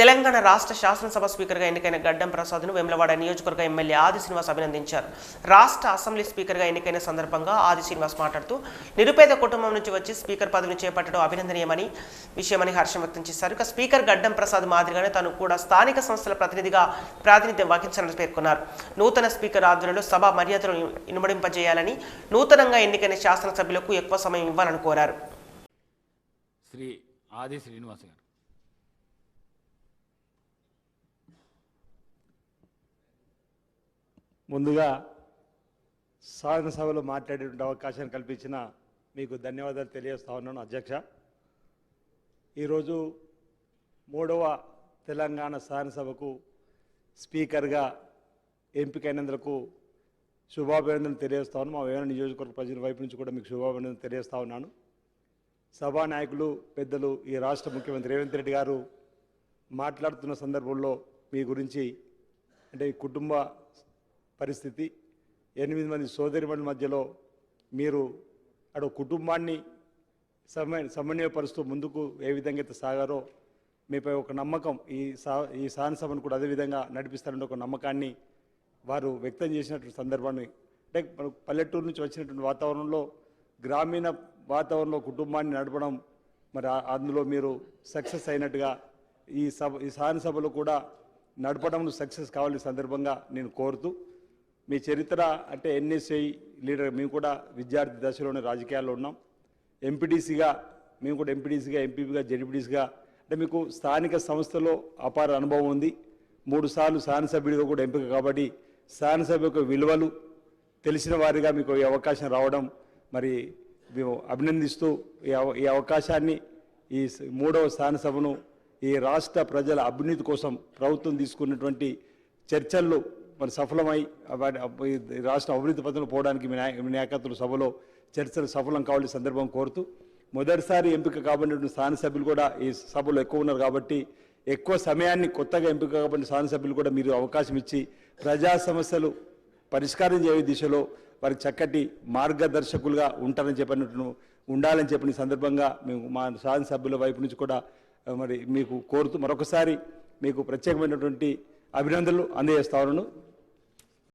తెలంగాణ రాష్ట్ర శాసనసభ స్పీకర్గా ఎన్నికైన గడ్డం ప్రసాద్ను వేములవాడ నియోజకవర్గ ఎమ్మెల్యే ఆది శ్రీనివాస్ అభినందించారు. రాష్ట్ర అసెంబ్లీ స్పీకర్గా ఎన్నికైన సందర్భంగా ఆది శ్రీనివాస్ మాట్లాడుతూ నిరుపేద కుటుంబం నుంచి వచ్చి స్పీకర్ పదవిని చేపట్టడం అభినందనీయమని విషయమని హర్షం వ్యక్తం చేశారు. ఇక స్పీకర్ గడ్డం ప్రసాద్ మాదిరిగానే తాను కూడా స్థానిక సంస్థల ప్రతినిధిగా ప్రాతినిధ్యం వహించాలని పేర్కొన్నారు. నూతన స్పీకర్ ఆధ్వర్యంలో సభ మర్యాదలను ఇనుమడింపజేయాలని నూతనంగా ఎన్నికైన శాసనసభ్యులకు ఎక్కువ సమయం ఇవ్వాలని కోరారు. శ్రీ ఆది శ్రీనివాస్ గారు. ముందుగా శాసనసభలో మాట్లాడేటువంటి అవకాశాన్ని కల్పించిన మీకు ధన్యవాదాలు తెలియజేస్తా ఉన్నాను అధ్యక్ష. ఈరోజు మూడవ తెలంగాణ శాసనసభకు స్పీకర్గా ఎంపికైనందుకు శుభాభినందనలు తెలియజేస్తా ఉన్నాను. మా వేరే నియోజకవర్గ ప్రజల వైపు నుంచి కూడా మీకు శుభాభినందనలు తెలియజేస్తా ఉన్నాను. సభా నాయకులు పెద్దలు ఈ రాష్ట్ర ముఖ్యమంత్రి రేవంత్ రెడ్డి గారు మాట్లాడుతున్న సందర్భంలో మీ గురించి అంటే ఈ కుటుంబ పరిస్థితి. ఎనిమిది మంది సోదరిమణుల మధ్యలో మీరు అటు కుటుంబాన్ని సమయ సమన్వయపరుస్తూ ముందుకు ఏ విధంగా అయితే సాగారో మీపై ఒక నమ్మకం ఈ సా ఈ శాసనసభను కూడా అదేవిధంగా నడిపిస్తారనే ఒక నమ్మకాన్ని వారు వ్యక్తం చేసినటువంటి సందర్భాన్ని అంటే పల్లెటూరు నుంచి వచ్చినటువంటి వాతావరణంలో గ్రామీణ వాతావరణంలో కుటుంబాన్ని నడపడం మరి అందులో మీరు సక్సెస్ అయినట్టుగా ఈ సభ ఈ శాసనసభలో కూడా నడపడంలో సక్సెస్ కావాలని సందర్భంగా నేను కోరుతూ మీ చరిత్ర అంటే ఎన్ఎస్ఐ లీడర్ మేము కూడా విద్యార్థి దశలోనే రాజకీయాల్లో ఉన్నాం. ఎంపీటీసీగా మేము కూడా ఎంపీటీసీగా ఎంపీపీగా జడ్పీటీసీగా అంటే మీకు స్థానిక సంస్థలో అపార అనుభవం ఉంది. మూడు సార్లు శాసనసభ్యుడిగా కూడా ఎంపిక కాబట్టి శాసనసభ యొక్క విలువలు తెలిసిన వారిగా మీకు ఈ అవకాశం రావడం మరి మేము అభినందిస్తూ ఈ అవ- ఈ అవకాశాన్ని ఈ మూడవ శాసనసభను ఈ రాష్ట్ర ప్రజల అభివృద్ధి కోసం ప్రభుత్వం తీసుకున్నటువంటి చర్చల్లో మరి సఫలమై రాష్ట్ర అభివృద్ధి పథంలో పోవడానికి మీ నాయకత్వం సభలో చర్చలు సఫలం కావాలని సందర్భం కోరుతూ మొదటిసారి ఎంపిక కాబడినటువంటి స్థానసభ్యులు కూడా ఈ సభలో ఎక్కువ ఉన్నారు కాబట్టి ఎక్కువ సమయాన్ని కొత్తగా ఎంపిక కాబడిన సభ్యులు కూడా మీరు అవకాశం ఇచ్చి ప్రజా సమస్యలు పరిష్కారం చేయ దిశలో వారికి చక్కటి మార్గదర్శకులుగా ఉంటారని చెప్పినట్టు ఉండాలని చెప్పిన సందర్భంగా మేము మా శాసనసభ్యుల వైపు నుంచి కూడా మరి మీకు కోరుతూ మరొకసారి మీకు ప్రత్యేకమైనటువంటి అభినందనలు అందజేస్తా ఉన్నాను.